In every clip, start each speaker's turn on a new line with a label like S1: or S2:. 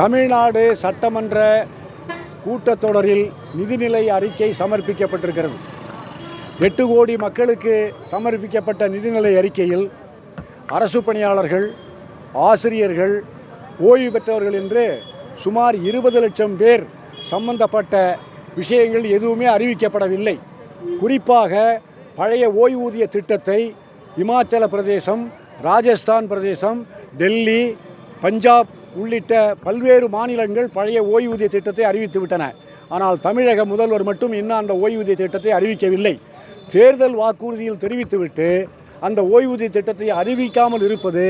S1: தமிழ்நாடு சட்டமன்ற கூட்டத்தொடரில் நிதிநிலை அறிக்கை சமர்ப்பிக்கப்பட்டிருக்கிறது. எட்டு கோடி மக்களுக்கு சமர்ப்பிக்கப்பட்ட நிதிநிலை அறிக்கையில் அரசு பணியாளர்கள் ஆசிரியர்கள் ஓய்வு பெற்றவர்கள் என்று சுமார் இருபது லட்சம் பேர் சம்பந்தப்பட்ட விஷயங்கள் எதுவுமே அறிவிக்கப்படவில்லை. குறிப்பாக பழைய ஓய்வூதிய திட்டத்தை இமாச்சல பிரதேசம் ராஜஸ்தான் பிரதேசம் டெல்லி பஞ்சாப் உள்ளிட்ட பல்வேறு மாநிலங்கள் பழைய ஓய்வூதிய திட்டத்தை அறிவித்து விட்டன. ஆனால் தமிழக முதல்வர் மட்டும் இன்னும் அந்த ஓய்வூதிய திட்டத்தை அறிவிக்கவில்லை. தேர்தல் வாக்குறுதியில் தெரிவித்துவிட்டு அந்த ஓய்வூதிய திட்டத்தை அறிவிக்காமல் இருப்பது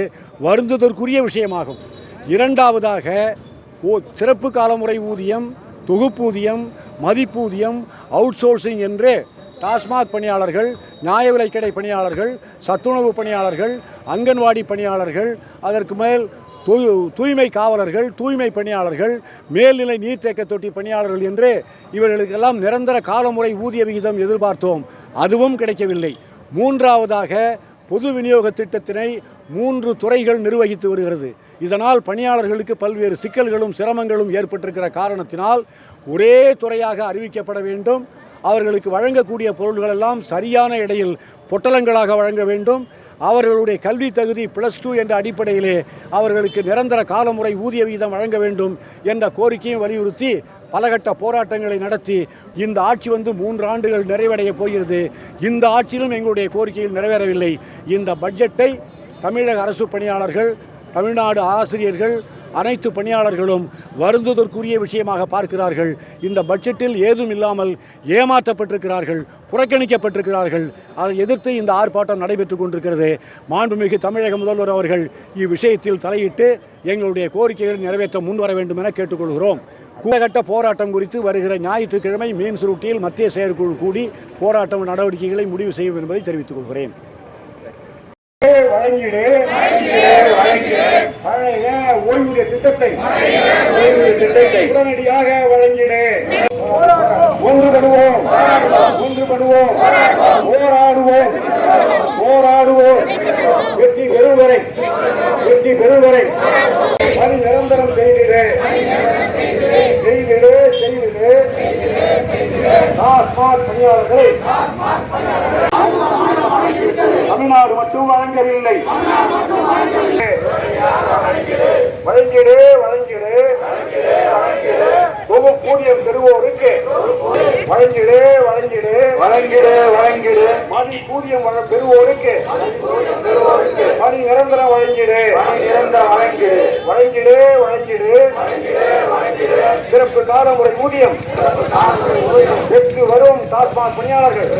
S1: வருந்துதற்குரிய விஷயமாகும். இரண்டாவதாக ஓ சிறப்பு காலமுறை ஊதியம் தொகுப்பூதியம் மதிப்பூதியம் அவுட் சோர்சிங் என்று டாஸ்மாக் பணியாளர்கள் நியாய விலைக்கடை பணியாளர்கள் சத்துணவு பணியாளர்கள் அங்கன்வாடி பணியாளர்கள் அதற்கு மேல் தூய் தூய்மை காவலர்கள் தூய்மை பணியாளர்கள் மேல்நிலை நீர்த்தேக்க தொட்டி பணியாளர்கள் என்று இவர்களுக்கெல்லாம் நிரந்தர காலமுறை ஊதிய விகிதம் எதிர்பார்த்தோம். அதுவும் கிடைக்கவில்லை. மூன்றாவதாக பொது விநியோக திட்டத்தினை மூன்று துறைகள் நிர்வகித்து வருகிறது. இதனால் பணியாளர்களுக்கு பல்வேறு சிக்கல்களும் சிரமங்களும் ஏற்பட்டிருக்கிற காரணத்தினால் ஒரே துறையாக அறிவிக்கப்பட வேண்டும். அவர்களுக்கு வழங்கக்கூடிய பொருள்கள் எல்லாம் சரியான இடையில் பொட்டலங்களாக வழங்க வேண்டும். அவர்களுடைய கல்வி தகுதி ப்ளஸ் டூ என்ற அடிப்படையிலே அவர்களுக்கு நிரந்தர காலமுறை ஊதிய விகிதம் வழங்க வேண்டும் என்ற கோரிக்கையும் வலியுறுத்தி பலகட்ட போராட்டங்களை நடத்தி இந்த ஆட்சி வந்து மூன்று ஆண்டுகள் நிறைவடைய போகிறது. இந்த ஆட்சியிலும் எங்களுடைய கோரிக்கைகள் நிறைவேறவில்லை. இந்த பட்ஜெட்டை தமிழக அரசு பணியாளர்கள் தமிழ்நாடு ஆசிரியர்கள் அனைத்து பணியாளர்களும் வருந்துதற்குரிய விஷயமாக பார்க்கிறார்கள். இந்த பட்ஜெட்டில் ஏதும் இல்லாமல் ஏமாற்றப்பட்டிருக்கிறார்கள் புறக்கணிக்கப்பட்டிருக்கிறார்கள். அதை எதிர்த்து இந்த ஆர்ப்பாட்டம் நடைபெற்றுக் கொண்டிருக்கிறது. மாண்புமிகு தமிழக முதல்வர் அவர்கள் இவ்விஷயத்தில் தலையிட்டு எங்களுடைய கோரிக்கைகளை நிறைவேற்ற முன்வர வேண்டும் என கேட்டுக்கொள்கிறோம். கூடகட்ட போராட்டம் குறித்து வருகிற ஞாயிற்றுக்கிழமை மீன் சுருட்டியில் மத்திய செயற்குழு கூடி போராட்டம் நடவடிக்கைகளை முடிவு செய்யும் என்பதை தெரிவித்துக் கொள்கிறேன். வழங்கிடு. பழைய ஓய்வூதிய திட்டத்தை. திட்டத்தை. உடனடியாக வழங்கிடு. ஒன்றுபடுவோம். ஒன்றுபடுவோம். போராடுவோம். போராடுவோம். வெற்றி பெறும் வரை. வெற்றி பெறும் வரை. நிரந்தரம் செய்திடு. செய்திடு. செய்திடு டாஸ்மாக் பணியாளர்களை தமிழ்நாடு மட்டும் வழங்கவில்லை வழங்கிடு வழங்கிடு. தொகுப்பூதியம் பெறுவோருக்கு வழங்கிடு வழங்கிடு. வழங்கிடு வழங்கிடு. மதி ஊதியம் பெறுவோருக்கு பணி நிரந்தரம் வழங்கிடு. நிரந்தரம் வழங்கிடு. வழங்கிடு வழங்கிடு. சிறப்பு காலமுறை ஊதியம் பெற்று வரும் டாஸ்மாக் பணியாளர்கள்.